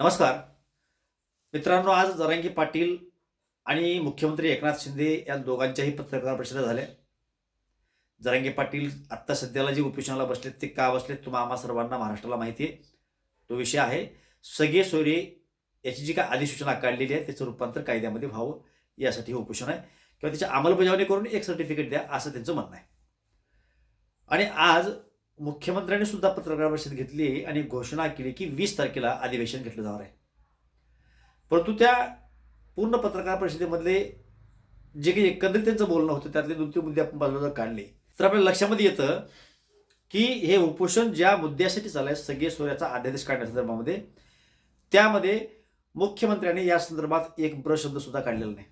नमस्कार. मित्रांनो आज जरांगी पाटील आणि मुख्यमंत्री एकनाथ शिंदे या दोघांच्याही पत्रकार परिषदा झाल्या. जरांगी पाटील आत्ता सध्याला जे उपोषणाला बसलेत ते का बसलेत तुम्हा आम्हा सर्वांना महाराष्ट्राला माहिती आहे. तो विषय आहे सगळे सोयरे याची जी काय अधिसूचना काढलेली आहे त्याचं रूपांतर कायद्यामध्ये व्हावं यासाठी हे उपोषण आहे. किंवा त्याची अंमलबजावणी करून एक सर्टिफिकेट द्या असं त्यांचं म्हणणं आहे. आणि आज मुख्यमंत्र्यांनी सुद्धा पत्रकार परिषद घेतली आणि घोषणा केली की वीस तारखेला अधिवेशन घेतलं जाणार आहे. परंतु त्या पूर्ण पत्रकार परिषदेमधले जे काही एकंदरीत त्यांचं बोलणं होतं त्यातले दोन तीन मुद्दे आपण बाजूला जर काढले. तर आपल्या लक्षामध्ये येतं की हे उपोषण ज्या मुद्द्यासाठी चाललंय सगळे सोयाचा अध्यादेश काढण्या संदर्भामध्ये त्यामध्ये मुख्यमंत्र्यांनी या संदर्भात एक ब्रशब्द सुद्धा काढलेला नाही.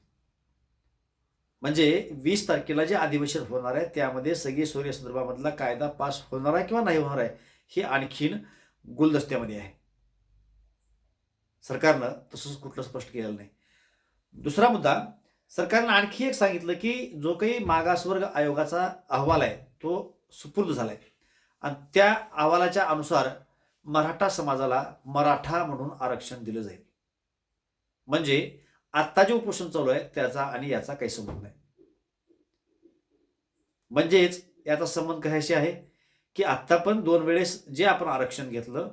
म्हणजे वीस तारखेला जे अधिवेशन होणार आहे त्यामध्ये सगळे सोयरे संदर्भामधला कायदा पास होणार आहे किंवा नाही होणार आहे हे आणखीन गुलदस्त्यामध्ये आहे. सरकारनं तसंच कुठलं स्पष्ट केलेलं नाही. दुसरा मुद्दा सरकारनं आणखी एक सांगितलं की जो काही मागासवर्ग आयोगाचा अहवाल आहे तो सुपूर्द झाला आहे आणि त्या अहवालाच्या अनुसार मराठा समाजाला मराठा म्हणून आरक्षण दिलं जाईल. म्हणजे आत्ता जे उपोषण चालू आहे त्याचा आणि याचा काही संबंध नाही. म्हणजेच याचा संबंध कशाशी आहे की आत्ता पण दोन वेळेस जे आपण आरक्षण घेतलं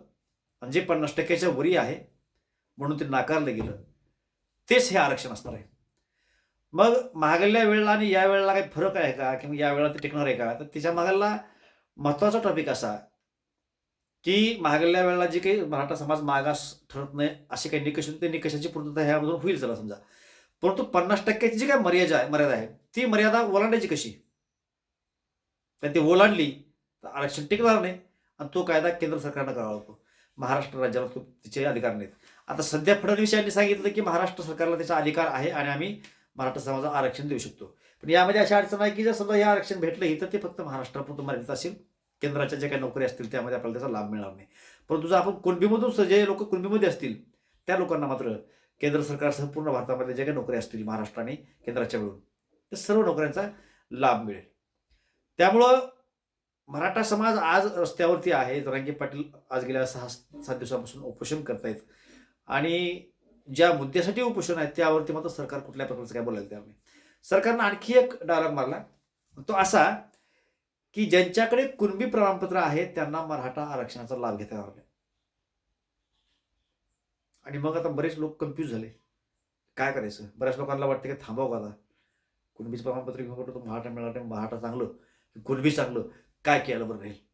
आणि जे पन्नास टक्क्याच्या वरी आहे म्हणून ते नाकारलं गेलं तेच हे आरक्षण असणार आहे. मग महागल्या वेळेला आणि या वेळेला काही फरक आहे का? किंवा या वेळेला ते टिकणार आहे का? तर त्याच्या मागायला महत्त्वाचा टॉपिक असा की मागल्या वेळेला जे काही मराठा समाज मागास ठरत नाही असे काही निकष होते, ते निकषाची पूर्तता ह्यामधून होईल चला समजा. परंतु पन्नास टक्क्याची जी काय मर्यादा आहे मर्यादा आहे ती मर्यादा ओलांडायची कशी? तर ती ओलांडली तर आरक्षण टिकणार नाही आणि तो कायदा केंद्र सरकारनं करावा लागतो. महाराष्ट्र राज्याला तो तिचे अधिकार नाहीत. आता सध्या फडणवीस यांनी सांगितलं की महाराष्ट्र सरकारला त्याचा अधिकार आहे आणि आम्ही मराठा समाजाला आरक्षण देऊ शकतो. पण यामध्ये अशा अडचण आहे की जर समजा हे आरक्षण भेटलं तर ते फक्त महाराष्ट्रापुरतं मर्यादित असेल. केंद्राच्या ज्या काही नोकऱ्या असतील त्यामध्ये आपल्याला त्याचा लाभ मिळणार नाही. परंतु जर आपण कुणबीमधून जे लोक कुणबीमध्ये असतील त्या लोकांना मात्र केंद्र सरकारसह पूर्ण भारतामध्ये ज्या काही नोकऱ्या असतील महाराष्ट्र आणि केंद्राच्या मिळून त्या सर्व नोकऱ्यांचा लाभ मिळेल. त्यामुळं मराठा समाज आज रस्त्यावरती आहे. जरांगे पाटील आज गेल्या सहा सात दिवसापासून उपोषण करतायत. आणि ज्या मुद्द्यासाठी उपोषण आहे त्यावरती मात्र सरकार कुठल्या प्रकारचं काय बोलायला तयार नाही. सरकारनं आणखी एक डायलॉग मारला. तो असा की ज्यांच्याकडे कुणबी प्रमाणपत्र आहे त्यांना मराठा आरक्षणाचा लाभ घेता येणार नाही. आणि मग आता बरेच लोक कन्फ्यूज झाले. काय करायचं? बऱ्याच लोकांना वाटतं की थांबाव का आता? कुणबीचं प्रमाणपत्र घेऊन करतो मराठा मिळाला मराठा चांगलं की कुणबी चांगलं काय केलं बरं राहील?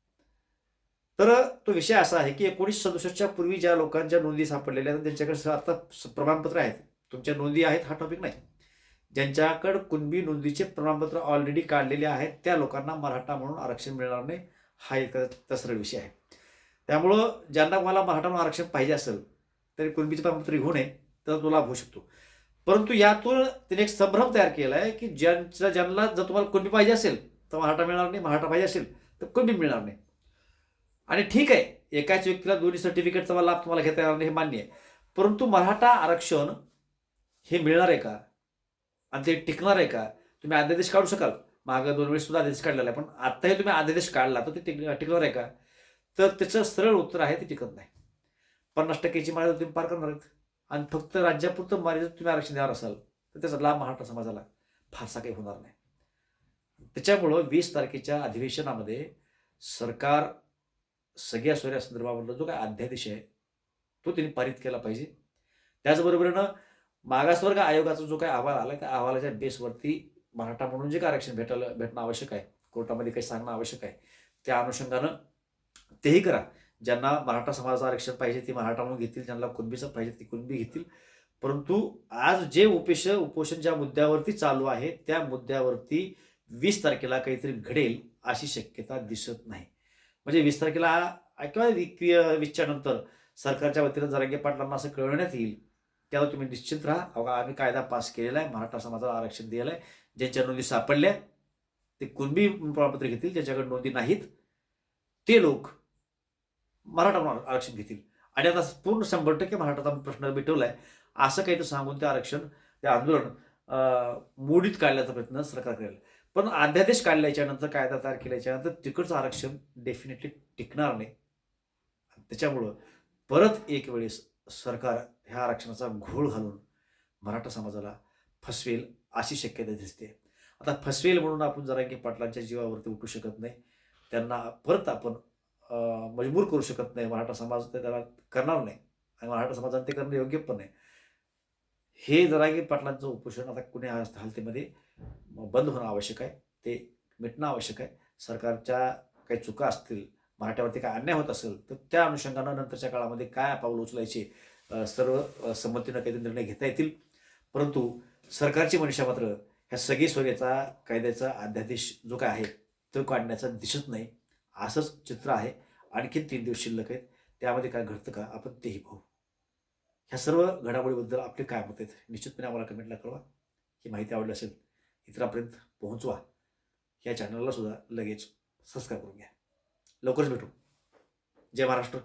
तर तो विषय असा आहे की एकोणीस सदुसष्टच्या पूर्वी ज्या लोकांच्या नोंदी सापडलेल्या आहेत त्यांच्याकडे आता स- प्रमाणपत्र आहेत. तुमच्या नोंदी आहेत हा टॉपिक नाही. ज्यांच्याकडं कुणबी नोंदीचे प्रमाणपत्र ऑलरेडी काढलेले आहेत त्या लोकांना मराठा म्हणून आरक्षण मिळणार नाही हा एक तसरा विषय आहे. त्यामुळं ज्यांना मला मराठा म्हणून आरक्षण पाहिजे असेल तरी कुणबीचं प्रमाणपत्र घेऊ नये तर तो लाभ होऊ शकतो. परंतु यातून त्याने एक संभ्रम तयार केला आहे की ज्यांच्या ज्यांना जर तुम्हाला कुणबी पाहिजे असेल तर मराठा मिळणार नाही मराठा पाहिजे असेल तर कुणबी मिळणार नाही. आणि ठीक आहे एकाच व्यक्तीला दोन्ही सर्टिफिकेटचा लाभ तुम्हाला घेता येणार नाही हे मान्य आहे. परंतु मराठा आरक्षण हे मिळणार आहे का? आणि ते टिकणार आहे का? तुम्ही अध्यादेश काढू शकाल? मागं दोन वेळेस सुद्धा आदेश काढलेला आहे पण आत्ताही तुम्ही अध्यादेश काढला तर ते टिक- टिकणार आहे का? तर त्याचं सरळ उत्तर आहे ते टिकत नाही. पन्नास टक्क्याची मर्यादा तुम्ही पार करणार आहेत. आणि फक्त राज्यापुरतं मर्यादा तुम्ही आरक्षण देणार असाल तर त्याचा लाभ महाराष्ट्र समाजाला फारसा काही होणार नाही. त्याच्यामुळं वीस तारखेच्या अधिवेशनामध्ये सरकार सगळ्या सोयऱ्या संदर्भामधला जो काय अध्यादेश आहे तो त्यांनी पारित केला पाहिजे. त्याचबरोबरीनं मागासवर्ग आयोगाचा जो काही अहवाल आला त्या अहवालाच्या बेसवरती मराठा म्हणून जे काय आरक्षण भेटायला भेटणं आवश्यक आहे. कोर्टामध्ये काही सांगणं आवश्यक आहे. त्या अनुषंगानं तेही करा. ज्यांना मराठा समाजाचं आरक्षण पाहिजे ते मराठा म्हणून घेतील. ज्यांना कुणबीचं पाहिजे ती कुणबी घेतील. परंतु आज जे उपेश उपोषण ज्या मुद्द्यावरती चालू आहे त्या मुद्द्यावरती वीस तारखेला काहीतरी घडेल अशी शक्यता दिसत नाही. म्हणजे वीस तारखेला किंवा वीसच्या नंतर सरकारच्या वतीनं जरांगे पाटलांना असं कळवण्यात येईल. त्यावर तुम्ही निश्चित राहा. अवघा आम्ही कायदा पास केलेला आहे. मराठा समाजाला आरक्षण दिलेलं आहे. ज्यांच्या नोंदी सापडल्या ते कुणबी प्रमाणपत्र घेतील? ज्याच्याकडे नोंदी नाहीत ते लोक मराठा आरक्षण घेतील. आणि आता पूर्ण शंभर टक्के मराठाचा प्रश्न मिटवला आहे असं काही तर सांगून ते आरक्षण ते आंदोलन मोडीत काढण्याचा प्रयत्न सरकार करेल. पण अध्यादेश काढल्याच्यानंतर कायदा तयार केल्याच्यानंतर तिकडचं आरक्षण डेफिनेटली टिकणार नाही. त्याच्यामुळं परत एक वेळेस सरकार ह्या आरक्षणाचा घोळ घालून मराठा समाजाला फसवेल अशी शक्यता दिसते. आता फसवेल म्हणून आपण जरांगी पाटलांच्या जीवावरती उठू शकत नाही. त्यांना परत आपण मजबूर करू शकत नाही. मराठा समाज ते त्याला करणार नाही आणि मराठा समाजाने ते करणं योग्य पण नाही. हे जरांगी पाटलांचं उपोषण आता कुणी हालतीमध्ये बंद होणं आवश्यक आहे. ते मिटणं आवश्यक आहे. सरकारच्या काही चुका असतील मराठ्यावरती काय अन्याय होत असेल तर त्या अनुषंगानं नंतरच्या काळामध्ये काय पाऊल उचलायचे सर्व संमतीनं काहीतरी निर्णय घेता येतील. परंतु सरकारची मनुष्या मात्र ह्या सगळी सोयीचा कायद्याचा अध्यादेश जो काय आहे तो काढण्याचा दिसत नाही. असंच चित्र आहे. आणखीन तीन दिवस शिल्लक आहेत. त्यामध्ये काय घडतं का? आपण तेही पाहू. ह्या सर्व घडामोडीबद्दल आपले काय मत आहेत? निश्चितपणे आम्हाला कमेंटला कळवा. ही माहिती आवडली असेल इतरांपर्यंत पोहोचवा. या चॅनलला सुद्धा लगेच सबस्क्राईब करून घ्या. लवकरच भेटू. जय महाराष्ट्र.